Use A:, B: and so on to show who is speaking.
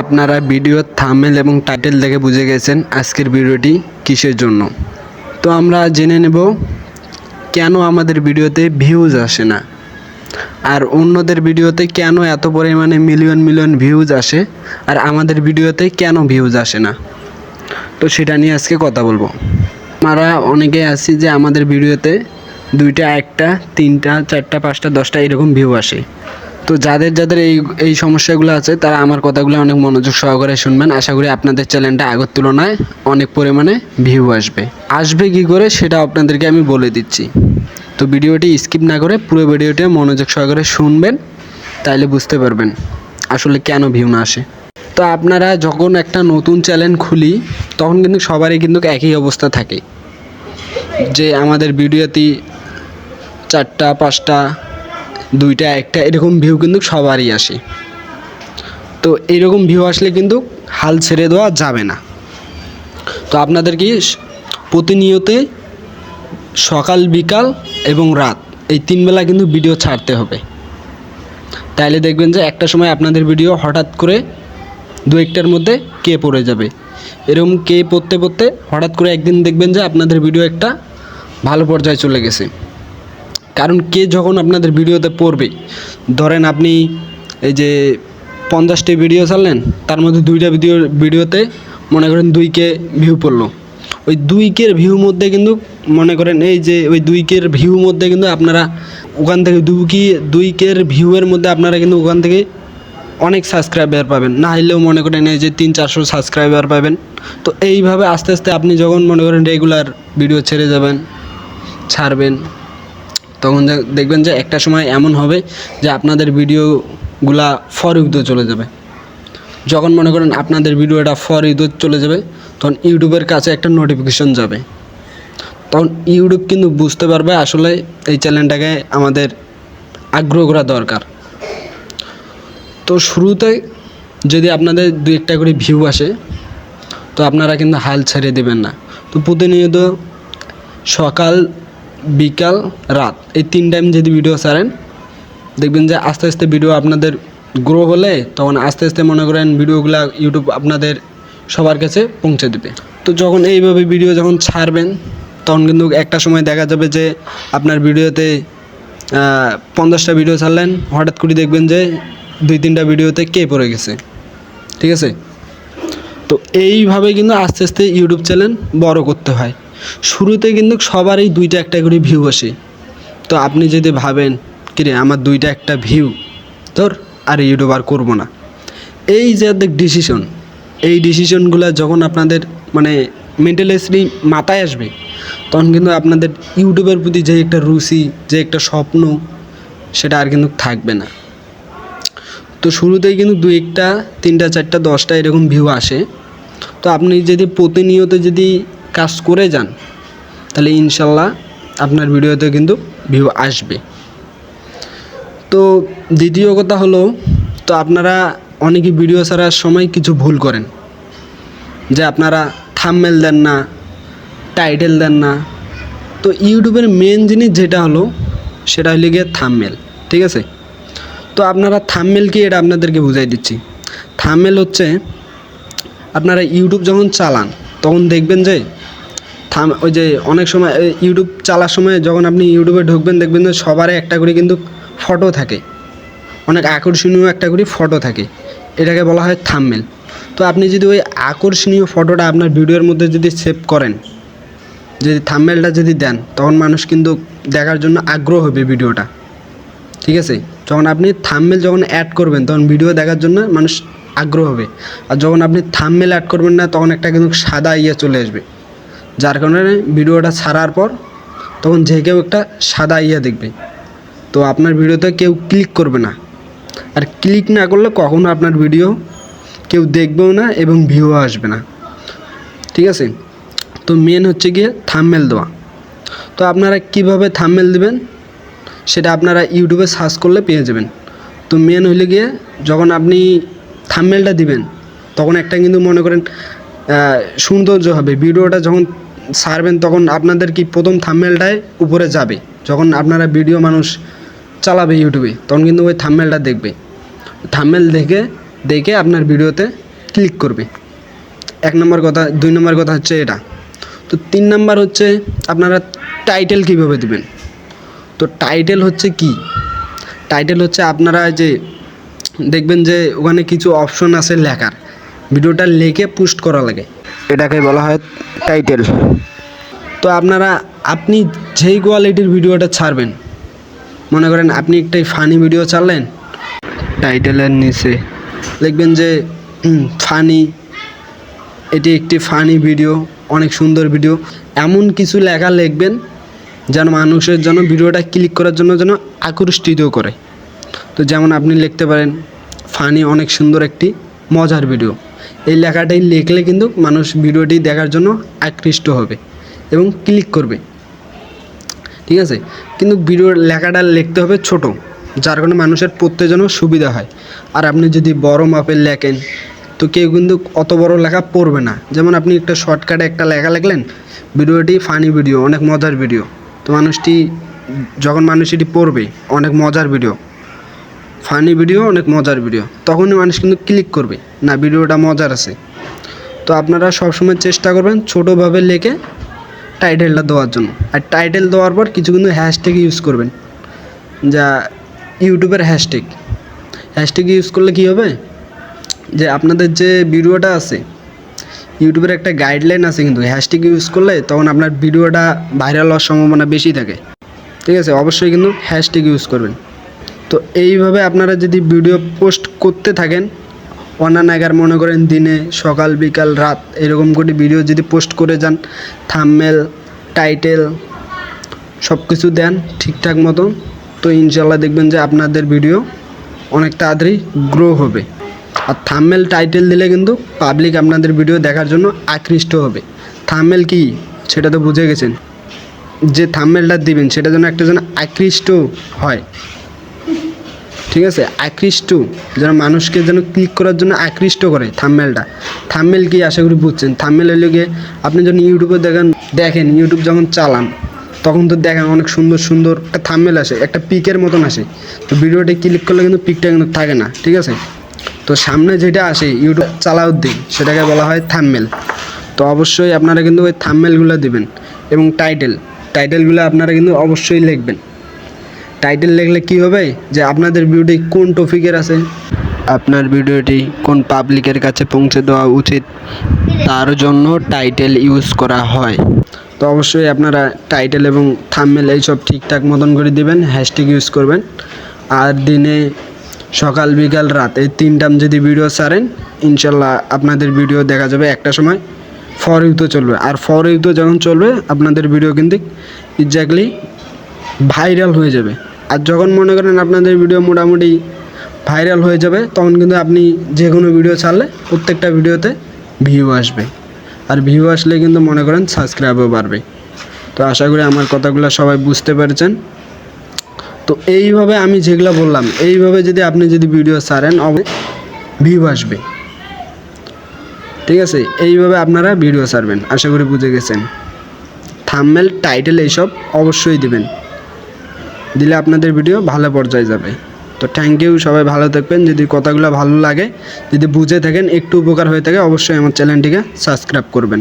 A: আপনারা ভিডিওর থামেল এবং টাইটেল দেখে বুঝে গেছেন আজকের ভিডিওটি কিসের জন্য। তো আমরা জেনে নেব কেন আমাদের ভিডিওতে ভিউজ আসে না। আর অন্যদের ভিডিওতে কেন এত পরিমাণে মিলিয়ন মিলিয়ন ভিউজ আসে আর আমাদের ভিডিওতে কেন ভিউজ আসে না। তো সেটা নিয়ে আজকে কথা বলব। আমরা অনেকে আছি যে আমাদের ভিডিওতে দুইটা, একটা, তিনটা, চারটা, পাঁচটা, দশটা এরকম ভিউ আসে। তো যাদের যাদের এই এই সমস্যাগুলো আছে, তারা আমার কথাগুলো অনেক মনোযোগ সহকারে শুনবেন। আশা করি আপনাদের চ্যানেলটা আগের তুলনায় অনেক পরিমাণে ভিউ আসবে। আসবে কি করে, সেটা আপনাদেরকে আমি বলে দিচ্ছি। তো ভিডিওটি স্কিপ না করে পুরো ভিডিওটি মনোযোগ সহকারে শুনবেন, তাইলে বুঝতে পারবেন আসলে কেন ভিউ না আসে। তো আপনারা যখন একটা নতুন চ্যানেল খুলি, তখন কিন্তু সবারই কিন্তু একই অবস্থা থাকে। যে আমাদের ভিডিওতে চারটা, পাঁচটা দুইটা, একটা এরকম ভিউ কিন্তু সবারই আসে। তো এরকম ভিউ আসলে কিন্তু হাল ছেড়ে দেওয়া যাবে না। তো আপনাদেরকে স- প্রতিনিয়তে সকাল, বিকাল এবং রাত এই তিন বেলা কিন্তু ভিডিও ছাড়তে হবে। তাইলে দেখবেন যে একটা সময় আপনাদের ভিডিও হঠাৎ করে দু একটার মধ্যে কে পড়ে যাবে। এরকম কে পড়তে পড়তে হঠাৎ করে একদিন দেখবেন যে আপনাদের ভিডিও একটা ভালো পর্যায়ে চলে গেছে। কারণ কে যখন আপনাদের ভিডিওতে পড়বে, ধরেন আপনি এই যে পঞ্চাশটি ভিডিও ছাড়লেন, তার মধ্যে দুইটা ভিডিও, ভিডিওতে মনে করেন দুই কে ভিউ পড়ল। ওই দুই কের ভিউ মধ্যে কিন্তু মনে করেন এই যে ওই দুই কের ভিউ মধ্যে কিন্তু আপনারা ওখান থেকে দুই কি, দুই কের ভিউয়ের মধ্যে আপনারা কিন্তু ওখান থেকে অনেক সাবস্ক্রাইবার পাবেন। না হলেও মনে করেন এই যে তিন, চারশো সাবস্ক্রাইবার পাবেন। তো এইভাবে আস্তে আস্তে আপনি যখন মনে করেন রেগুলার ভিডিও ছেড়ে যাবেন, ছাড়বেন তখন দেখবেন যে একটা সময় এমন হবে যে আপনাদের ভিডিওগুলা ফর ইউতে চলে যাবে। যখন মনে করেন আপনাদের ভিডিওটা ফর ইউতে চলে যাবে, তখন ইউটিউবের কাছে একটা নোটিফিকেশন যাবে। তখন ইউটিউব কিন্তু বুঝতে পারবে আসলে এই চ্যানেলটাকে আমাদের আগ্রহ করা দরকার। তো শুরুতে যদি আপনাদের দু একটা করে ভিউ আসে, তো আপনারা কিন্তু হাল ছেড়ে দেবেন না। তো প্রতিনিয়ত সকাল বিকাল রাত। এই তিন টাইম যদি ভিডিও ছাড়েন, দেখবেন যে আস্তে আস্তে ভিডিও আপনাদের গ্রো হলে তখন আস্তে আস্তে মনে করেন ভিডিওগুলো ইউটিউব আপনাদের সবার কাছে পৌঁছে দেবে। তো যখন এইভাবে ভিডিও যখন ছাড়বেন, তখন কিন্তু একটা সময় দেখা যাবে যে আপনার ভিডিওতে পঞ্চাশটা ভিডিও ছাড়লেন, হঠাৎ করে দেখবেন যে দুই তিনটা ভিডিওতে কে পড়ে গেছে। ঠিক আছে? তো এইভাবে কিন্তু আস্তে আস্তে ইউটিউব চ্যানেল বড় করতে হয়। শুরুতে কিন্তু সবারই দুইটা একটা করে ভিউ আসে। তো আপনি যদি ভাবেন, কিরে, আমার দুইটা একটা ভিউ তোর আর ইউটিউব আর করব না। এই যে দেখ ডিসিশন এই ডিসিশনগুলো যখন আপনাদের মানে মেন্টালিস্টলি মাথায় আসবে, তখন কিন্তু আপনাদের ইউটিউবের প্রতি যে একটা রুচি, যে একটা স্বপ্ন, সেটা আর কিন্তু থাকবে না। তো শুরুতেই কিন্তু দুই একটা, তিনটা, চারটা, দশটা এরকম ভিউ আসে। তো আপনি যদি প্রতিনিয়ত যদি কাজ করে যান, তাহলে ইনশাল্লাহ আপনার ভিডিওতে কিন্তু ভিউ আসবে। তো দ্বিতীয় কথা হলো, তো আপনারা অনেকে ভিডিও ছাড়ার সময় কিছু ভুল করেন, যে আপনারা থামমেল দেন না টাইটেল দেন না। তো ইউটিউবের মেন জিনিস যেটা হলো, সেটা হলে গিয়ে থামমেল ঠিক আছে? তো আপনারা থামমেল কি এটা আপনাদেরকে বুঝাই দিচ্ছি। থামমেল হচ্ছে, আপনারা ইউটিউব যখন চালান, তখন দেখবেন যে থাম ওই যে অনেক সময় ইউটিউব চালার সময় যখন আপনি ইউটিউবে ঢুকবেন, দেখবেন যে সবারই একটা করে কিন্তু ফটো থাকে। অনেক আকর্ষণীয় একটা করে ফটো থাকে। এটাকে বলা হয় থামমেল তো আপনি যদি ওই আকর্ষণীয় ফটোটা আপনার ভিডিওর মধ্যে যদি সেভ করেন, যদি থামমেলটা যদি দেন, তখন মানুষ কিন্তু দেখার জন্য আগ্রহ হবে ভিডিওটা ঠিক আছে? যখন আপনি থামমেল যখন অ্যাড করবেন, তখন ভিডিও দেখার জন্য মানুষ আগ্রহ হবে। আর যখন আপনি থামমেল অ্যাড করবেন না, তখন একটা কিন্তু সাদা ইয়ে চলে আসবে। যার কারণে ভিডিওটা ছাড়ার পর তখন যে কেউ একটা সাদা ইয়ে দেখবে। তো আপনার ভিডিওতে কেউ ক্লিক করবে না। আর ক্লিক না করলে কখনো আপনার ভিডিও কেউ দেখবেও না এবং ভিউ আসবে না। ঠিক আছে? তো মেন হচ্ছে গিয়ে থামমেল দেওয়া। তো আপনারা কীভাবে থামমেল দেবেন? সেটা আপনারা ইউটিউবে সার্চ করলে পেয়ে যাবেন। তো মেন হইলে গিয়ে যখন আপনি থামমেলটা দিবেন, তখন একটা কিন্তু মনে করেন সৌন্দর্য হবে। ভিডিওটা যখন ছাড়বেন তখন আপনাদের কি প্রথম থামমেলটাই উপরে যাবে? যখন আপনারা ভিডিও মানুষ চালাবে ইউটিউবে তখন কিন্তু ওই থামমেলটা দেখবে। থামমেল দেখে দেখে আপনার ভিডিওতে ক্লিক করবে। এক নম্বর কথা, দুই নম্বর কথা হচ্ছে এটা। তো তিন নম্বর হচ্ছে আপনারা টাইটেল কীভাবে দিবেন? তো টাইটেল হচ্ছে কি? টাইটেল হচ্ছে আপনারা যে দেখবেন যে ওখানে কিছু অপশন আছে লেখার। ভিডিওটা লিখে পোস্ট করা লাগে। এটাকে বলা হয় টাইটেল তো আপনারা আপনি যেই কোয়ালিটির ভিডিওটা ছাড়বেন মনে করেন আপনি একটাই ফানি ভিডিও ছাড়লেন টাইটেলের নিচে। লিখবেন যে ফানি এটি একটি ফানি ভিডিও অনেক সুন্দর ভিডিও এমন কিছু লেখা লিখবেন যেন মানুষের জন্য ভিডিওটা ক্লিক করার জন্য যেন আকর্ষিত করে। তো যেমন আপনি লিখতে পারেন ফানি অনেক সুন্দর একটি মজার ভিডিও এই লেখাটাই লিখলে কিন্তু মানুষ ভিডিওটি দেখার জন্য আকৃষ্ট হবে এবং ক্লিক করবে। ঠিক আছে? কিন্তু ভিডিওর লেখাটা লিখতে হবে ছোট, যার কারণে মানুষের পড়তে যেন সুবিধা হয়। আর আপনি যদি বড় মাপের লেখেন, তো কেউ কিন্তু অত বড় লেখা পড়বে না। যেমন আপনি একটা শর্টকাটে একটা লেখা লিখলেন, ভিডিওটি ফানি ভিডিও অনেক মজার ভিডিও তো মানুষটি, যখন মানুষ এটি পড়বে, অনেক মজার ভিডিও ফানি ভিডিও অনেক মজার ভিডিও তখনই মানুষ কিন্তু ক্লিক করবে, না ভিডিওটা মজার আছে। তো আপনারা সবসময় চেষ্টা করবেন ছোটোভাবে লেখে টাইটেলটা দেওয়ার জন্য। আর টাইটেল দেওয়ার পর কিছু কিন্তু হ্যাশট্যাগ ইউজ করবেন। যা ইউটিউবের হ্যাশট্যাগ হ্যাশট্যাগ ইউজ করলে কী হবে? যে আপনাদের যে ভিডিওটা আছে ইউটিউবের একটা গাইডলাইন আছে কিন্তু হ্যাশট্যাগ ইউজ করলে তখন আপনার ভিডিওটা ভাইরাল হওয়ার সম্ভাবনা বেশি থাকে। ঠিক আছে? অবশ্যই কিন্তু হ্যাশট্যাগ ইউজ করবেন। তো এইভাবে আপনারা যদি ভিডিও পোস্ট করতে থাকেন অনানাগার মনে করেন দিনে সকাল, বিকাল, রাত এরকম করে ভিডিও যদি পোস্ট করে যান থামমেল টাইটেল সব কিছু দেন ঠিকঠাক মতো, তো ইনশাল্লাহ দেখবেন যে আপনাদের ভিডিও অনেক তাড়াতাড়ি গ্রো হবে। আর থামমেল টাইটেল দিলে কিন্তু পাবলিক আপনাদের ভিডিও দেখার জন্য আকৃষ্ট হবে। থামমেল কি? সেটা তো বুঝে গেছেন। যে থামমেলটা দিবেন, সেটা যেন একটা যেন আকৃষ্ট হয়। ঠিক আছে? আকৃষ্ট, যেন মানুষকে যেন ক্লিক করার জন্য আকৃষ্ট করে থাম্মেলটা থাম্মেল কি? আশা করি বুঝছেন। থাম্মেল হলে গিয়ে আপনি যখন ইউটিউবে দেখেন দেখেন ইউটিউব যখন চালান, তখন তো দেখেন অনেক সুন্দর সুন্দর একটা থাম্মেল আসে, একটা পিকের মতন আসে। তো ভিডিওটা ক্লিক করলে কিন্তু পিকটা কিন্তু থাকে না, ঠিক আছে? তো সামনে যেটা আসে ইউটিউব চালাও দিক সেটাকে বলা হয় থাম্মেল তো অবশ্যই আপনারা কিন্তু ওই থাম্মেলগুলো দিবেন এবং টাইটেল টাইটেলগুলো আপনারা কিন্তু অবশ্যই লিখবেন। টাইটেল লিখলে কি হবে? যে আপনাদের ভিডিওটি কোন টপিকের আছে? আপনার ভিডিওটি কোন পাবলিকের কাছে পৌঁছে দেওয়া উচিত? তার জন্য টাইটেল ইউজ করা হয়। তো অবশ্যই আপনারা টাইটেল এবং থাম্বনেল এইসব ঠিকঠাক মতন করে দিবেন হ্যাশট্যাগ ইউজ করবেন। আর দিনে সকাল বিকাল রাত এই তিন টাইম যদি ভিডিও ছাড়েন ইনশাল্লাহ আপনাদের ভিডিও দেখা যাবে একটা সময়। ফর ইউতে চলবে। আর ফর ইউতে যখন চলবে আপনাদের ভিডিও কিন্তু এক্স্যাক্টলি ভাইরাল হয়ে যাবে। আর যখন মনে করেন আপনাদের ভিডিও মোটামুটি ভাইরাল হয়ে যাবে, তখন কিন্তু আপনি যে কোনো ভিডিও ছাড়লে প্রত্যেকটা ভিডিওতে ভিউ আসবে। আর ভিউ আসলে কিন্তু মনে করেন সাবস্ক্রাইবও বাড়বে। তো আশা করি আমার কথাগুলো সবাই বুঝতে পেরেছেন। তো এইভাবে আমি যেগুলো বললাম, এইভাবে যদি আপনি যদি ভিডিও ছাড়েন ভিউ আসবে। ঠিক আছে? এইভাবে আপনারা ভিডিও ছাড়বেন। আশা করি বুঝে গেছেন। থাম্মেল টাইটেল এইসব অবশ্যই দিবেন। দিলে আপনাদের ভিডিও ভালো পর্যায়ে যাবে। তো থ্যাংক ইউ সবাই ভালো থাকবেন। যদি কথাগুলো ভালো লাগে, যদি বুঝে থাকেন, একটু উপকার হয়ে থাকে, অবশ্যই আমার চ্যানেলটিকে সাবস্ক্রাইব করবেন।